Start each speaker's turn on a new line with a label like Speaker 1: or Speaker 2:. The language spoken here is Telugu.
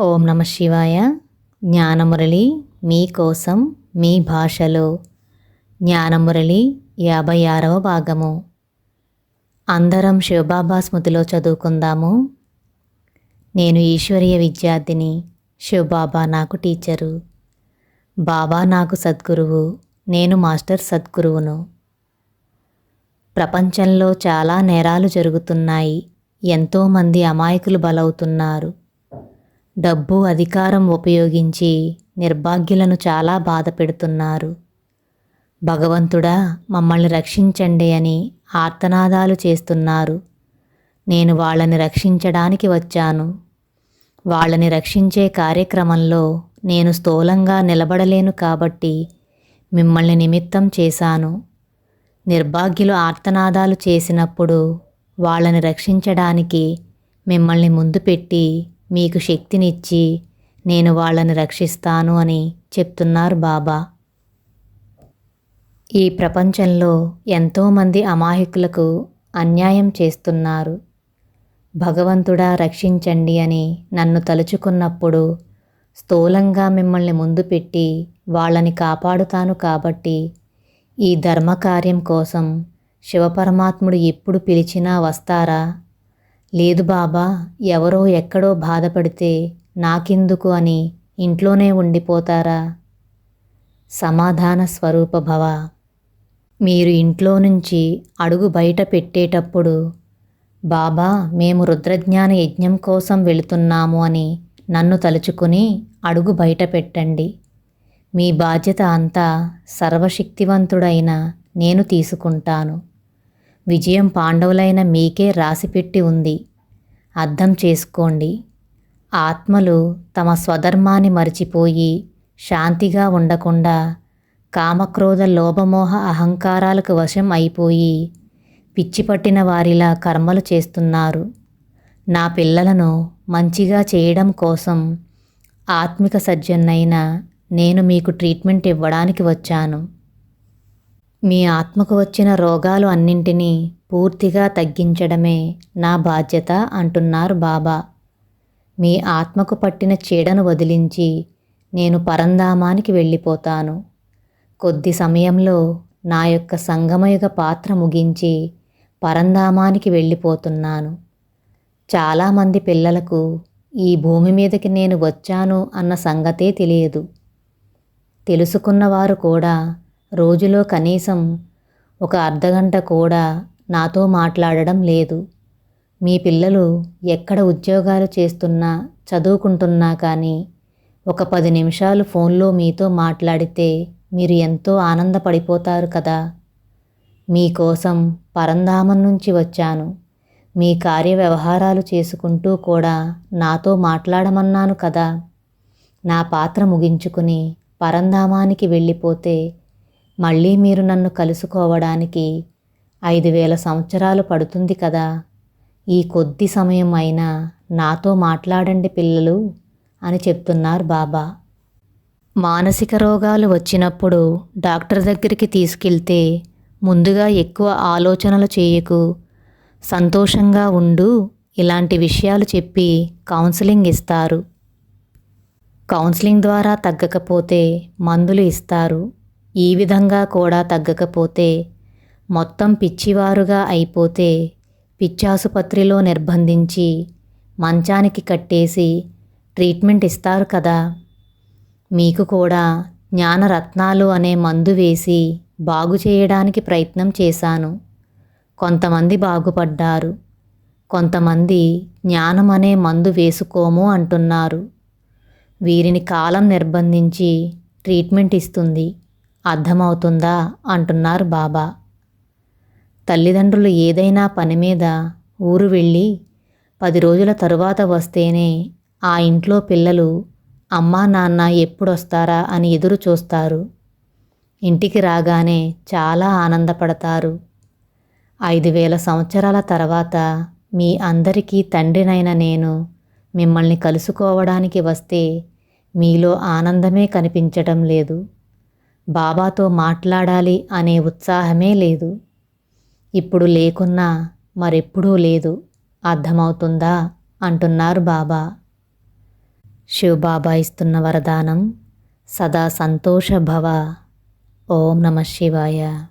Speaker 1: ఓం నమ శివాయ. జ్ఞానమురళి మీకోసం మీ భాషలో. జ్ఞానమురళి యాభై ఆరవ భాగము. అందరం శివబాబా స్మృతిలో చదువుకుందాము. నేను ఈశ్వరీయ విద్యార్థిని శివబాబా నాకు టీచరు. బాబా నాకు సద్గురువు నేను మాస్టర్ సద్గురువును. ప్రపంచంలో చాలా నేరాలు జరుగుతున్నాయి ఎంతోమంది అమాయకులు బలవుతున్నారు. డబ్బు అధికారం ఉపయోగించి నిర్భాగ్యులను చాలా బాధ పెడుతున్నారు. భగవంతుడా మమ్మల్ని రక్షించండి అని ఆర్తనాదాలు చేస్తున్నారు. నేను వాళ్ళని రక్షించడానికి వచ్చాను. వాళ్ళని రక్షించే కార్యక్రమంలో నేను స్థూలంగా నిలబడలేను కాబట్టి మిమ్మల్ని నిమిత్తం చేశాను. నిర్భాగ్యులు ఆర్తనాదాలు చేసినప్పుడు వాళ్ళని రక్షించడానికి మిమ్మల్ని ముందు పెట్టి మీకు శక్తినిచ్చి నేను వాళ్ళని రక్షిస్తాను అని చెప్తున్నారు బాబా. ఈ ప్రపంచంలో ఎంతోమంది అమాయకులకు అన్యాయం చేస్తున్నారు. భగవంతుడా రక్షించండి అని నన్ను తలుచుకున్నప్పుడు స్థూలంగా మిమ్మల్ని ముందు పెట్టి వాళ్ళని కాపాడుతాను కాబట్టి ఈ ధర్మకార్యం కోసం శివపరమాత్ముడు ఎప్పుడు పిలిచినా వస్తారా? లేదు బాబా ఎవరో ఎక్కడో బాధపడితే నాకెందుకు అని ఇంట్లోనే ఉండిపోతారా? సమాధాన స్వరూప భవ. మీరు ఇంట్లో నుంచి అడుగు బయట పెట్టేటప్పుడు బాబా మేము రుద్రజ్ఞాన యజ్ఞం కోసం వెళుతున్నాము అని నన్ను తలుచుకుని అడుగు బయట పెట్టండి. మీ బాధ్యత అంతా సర్వశక్తివంతుడైన నేను తీసుకుంటాను. విజయం పాండవులైన మీకే రాసిపెట్టి ఉంది. అర్థం చేసుకోండి. ఆత్మలు తమ స్వధర్మాన్ని మరిచిపోయి శాంతిగా ఉండకుండా కామక్రోధ లోభమోహ అహంకారాలకు వశం అయిపోయి పిచ్చిపట్టిన వారిలా కర్మలు చేస్తున్నారు. నా పిల్లలను మంచిగా చేయడం కోసం ఆత్మిక సజ్జన్నైన నేను మీకు ట్రీట్మెంట్ ఇవ్వడానికి వచ్చాను. మీ ఆత్మకు వచ్చిన రోగాలు అన్నింటినీ పూర్తిగా తగ్గించడమే నా బాధ్యత అంటున్నారు బాబా. మీ ఆత్మకు పట్టిన చీడను వదిలించి నేను పరంధామానికి వెళ్ళిపోతాను. కొద్ది సమయంలో నా యొక్క సంగమయుగ పాత్ర ముగించి పరంధామానికి వెళ్ళిపోతున్నాను. చాలామంది పిల్లలకు ఈ భూమి మీదకి నేను వచ్చాను అన్న సంగతే తెలియదు. తెలుసుకున్నవారు కూడా రోజులో కనీసం ఒక అర్ధగంట కూడా నాతో మాట్లాడడం లేదు. మీ పిల్లలు ఎక్కడ ఉద్యోగాలు చేస్తున్నా చదువుకుంటున్నా కానీ ఒక పది నిమిషాలు ఫోన్లో మీతో మాట్లాడితే మీరు ఎంతో ఆనందపడిపోతారు కదా. మీకోసం పరంధామం నుంచి వచ్చాను. మీ కార్య వ్యవహారాలు చేసుకుంటూ కూడా నాతో మాట్లాడమన్నాను కదా. నా పాత్ర ముగించుకుని పరంధామానికి వెళ్ళిపోతే మళ్ళీ మీరు నన్ను కలుసుకోవడానికి ఐదు వేల సంవత్సరాలు పడుతుంది కదా. ఈ కొద్ది సమయం అయినా నాతో మాట్లాడండి పిల్లలు అని చెప్తున్నారు బాబా. మానసిక రోగాలు వచ్చినప్పుడు డాక్టర్ దగ్గరికి తీసుకెళ్తే ముందుగా ఎక్కువ ఆలోచనలు చేయకు. సంతోషంగా ఉండు ఇలాంటి విషయాలు చెప్పి కౌన్సిలింగ్ ఇస్తారు. కౌన్సిలింగ్ ద్వారా తగ్గకపోతే మందులు ఇస్తారు. ఈ విధంగా కూడా తగ్గకపోతే మొత్తం పిచ్చివారుగా అయిపోతే పిచ్చాసుపత్రిలో నిర్బంధించి మంచానికి కట్టేసి ట్రీట్మెంట్ ఇస్తారు కదా. మీకు కూడా జ్ఞానరత్నాలు అనే మందు వేసి బాగు చేయడానికి ప్రయత్నం చేశాను. కొంతమంది బాగుపడ్డారు. కొంతమంది జ్ఞానం అనే మందు వేసుకోము అంటున్నారు. వీరిని కాలం నిర్బంధించి ట్రీట్మెంట్ ఇస్తుంది. అర్థమవుతుందా? అంటున్నారు బాబా. తల్లిదండ్రులు ఏదైనా పని మీద ఊరు వెళ్ళి పది రోజుల తరువాత వస్తేనే ఆ ఇంట్లో పిల్లలు అమ్మా నాన్న ఎప్పుడొస్తారా అని ఎదురు చూస్తారు. ఇంటికి రాగానే చాలా ఆనందపడతారు. ఐదు వేల సంవత్సరాల తర్వాత మీ అందరికీ తండ్రినైన నేను మిమ్మల్ని కలుసుకోవడానికి వస్తే మీలో ఆనందమే కనిపించటం లేదు. బాబాతో మాట్లాడాలి అనే ఉత్సాహమే లేదు. ఇప్పుడు లేకున్నా మరెప్పుడూ లేదు. అర్థమవుతుందా? అంటున్నారు బాబా. శివబాబా ఇస్తున్న వరదానం సదా సంతోషభవ. ఓం నమ శివాయ.